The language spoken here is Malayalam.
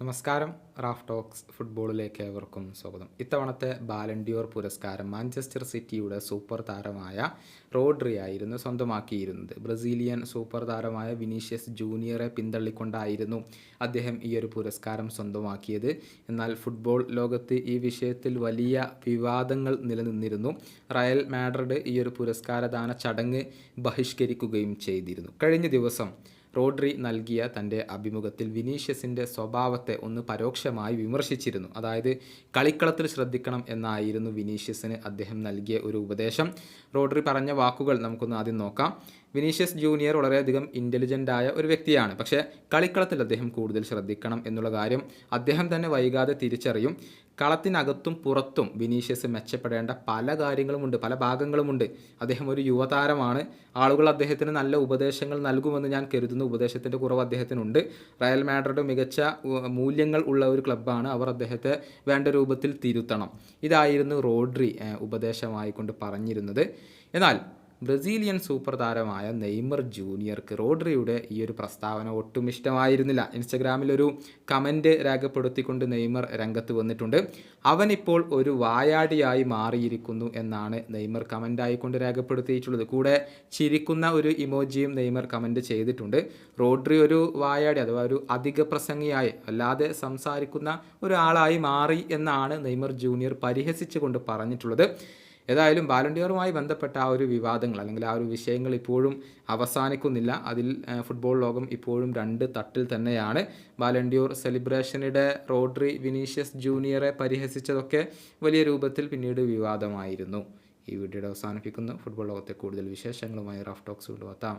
നമസ്കാരം. റാഫ് ടോക്സ് ഫുട്ബോളിലേക്ക് ഏവർക്കും സ്വാഗതം. ഇത്തവണത്തെ ബാലൻഡിയോർ പുരസ്കാരം മാഞ്ചസ്റ്റർ സിറ്റിയുടെ സൂപ്പർ താരമായ റോഡ്രി ആയിരുന്നു സ്വന്തമാക്കിയിരുന്നത്. ബ്രസീലിയൻ സൂപ്പർ താരമായ വിനീഷ്യസ് ജൂനിയറെ പിന്തള്ളിക്കൊണ്ടായിരുന്നു അദ്ദേഹം ഈ ഒരു പുരസ്കാരം സ്വന്തമാക്കിയത്. എന്നാൽ ഫുട്ബോൾ ലോകത്ത് ഈ വിഷയത്തിൽ വലിയ വിവാദങ്ങൾ നിലനിന്നിരുന്നു. റയൽ മാഡ്രിഡ് ഈ ഒരു പുരസ്കാരദാന ചടങ്ങ് ബഹിഷ്കരിക്കുകയും ചെയ്തിരുന്നു. കഴിഞ്ഞ ദിവസം റോഡ്രി നൽകിയ തന്റെ അഭിമുഖത്തിൽ വിനീഷ്യസിന്റെ സ്വഭാവത്തെ ഒന്ന് പരോക്ഷമായി വിമർശിച്ചിരുന്നു. അതായത് കളിക്കളത്തിൽ ശ്രദ്ധിക്കണം എന്നായിരുന്നു വിനീഷ്യസിന് അദ്ദേഹം നൽകിയ ഒരു ഉപദേശം. റോഡ്രി പറഞ്ഞ വാക്കുകൾ നമുക്കൊന്ന് ആദ്യം നോക്കാം. വിനീഷ്യസ് ജൂനിയർ വളരെയധികം ഇന്റലിജന്റ് ആയ ഒരു വ്യക്തിയാണ്. പക്ഷേ കളിക്കളത്തിൽ അദ്ദേഹം കൂടുതൽ ശ്രദ്ധിക്കണം എന്നുള്ള കാര്യം അദ്ദേഹം തന്നെ വൈകാതെ തിരിച്ചറിയും. കളത്തിനകത്തും പുറത്തും വിനീഷ്യസ് മെച്ചപ്പെടേണ്ട പല കാര്യങ്ങളുമുണ്ട് പല ഭാഗങ്ങളുമുണ്ട്. അദ്ദേഹം ഒരു യുവതാരമാണ്. ആളുകൾ അദ്ദേഹത്തിന് നല്ല ഉപദേശങ്ങൾ നൽകുമെന്ന് ഞാൻ കരുതുന്ന. ഉപദേശത്തിന്റെ കുറവ് അദ്ദേഹത്തിനുണ്ട്. റയൽ മാഡ്രിഡ് മികച്ച മൂല്യങ്ങൾ ഉള്ള ഒരു ക്ലബ്ബാണ് അവർ അദ്ദേഹത്തെ വേണ്ട രൂപത്തിൽ തിരുത്തണം. ഇതായിരുന്നു റോഡ്രി ഉപദേശമായിക്കൊണ്ട് പറഞ്ഞിരുന്നത്. എന്നാൽ ബ്രസീലിയൻ സൂപ്പർ താരമായ നെയ്മർ ജൂനിയർക്ക് റോഡ്രിയുടെ ഈ ഒരു പ്രസ്താവന ഒട്ടും ഇഷ്ടമായിരുന്നില്ല. ഇൻസ്റ്റഗ്രാമിലൊരു കമന്റ് രേഖപ്പെടുത്തിക്കൊണ്ട് നെയ്മർ രംഗത്ത് വന്നിട്ടുണ്ട്. അവനിപ്പോൾ ഒരു വായാടിയായി മാറിയിരിക്കുന്നു എന്നാണ് നെയ്മർ കമന്റായിക്കൊണ്ട് രേഖപ്പെടുത്തിയിട്ടുള്ളത്. കൂടെ ചിരിക്കുന്ന ഒരു ഇമോജിയും നെയ്മർ കമന്റ് ചെയ്തിട്ടുണ്ട്. റോഡ്രി ഒരു വായാടി അഥവാ ഒരു അധിക പ്രസംഗിയായി അല്ലാതെ സംസാരിക്കുന്ന ഒരാളായി മാറി എന്നാണ് നെയ്മർ ജൂനിയർ പരിഹസിച്ചുകൊണ്ട് പറഞ്ഞിട്ടുള്ളത്. ഏതായാലും ബാലൻഡിയറുമായി ബന്ധപ്പെട്ട ആ ഒരു വിവാദങ്ങൾ അല്ലെങ്കിൽ ആ ഒരു വിഷയങ്ങൾ ഇപ്പോഴും അവസാനിക്കുന്നില്ല. അതിൽ ഫുട്ബോൾ ലോകം ഇപ്പോഴും രണ്ട് തട്ടിൽ തന്നെയാണ്. ബാലൻഡിയോർ സെലിബ്രേഷനിടെ റോഡ്രി വിനീഷ്യസ് ജൂനിയറെ പരിഹസിച്ചതൊക്കെ വലിയ രൂപത്തിൽ പിന്നീട് വിവാദമായിരുന്നു. ഈ വീഡിയോയുടെ അവസാനിപ്പിക്കുന്നു. ഫുട്ബോൾ ലോകത്തെ കൂടുതൽ വിശേഷങ്ങളുമായി റഫ് ടോക്സ് കൊണ്ടുവത്താം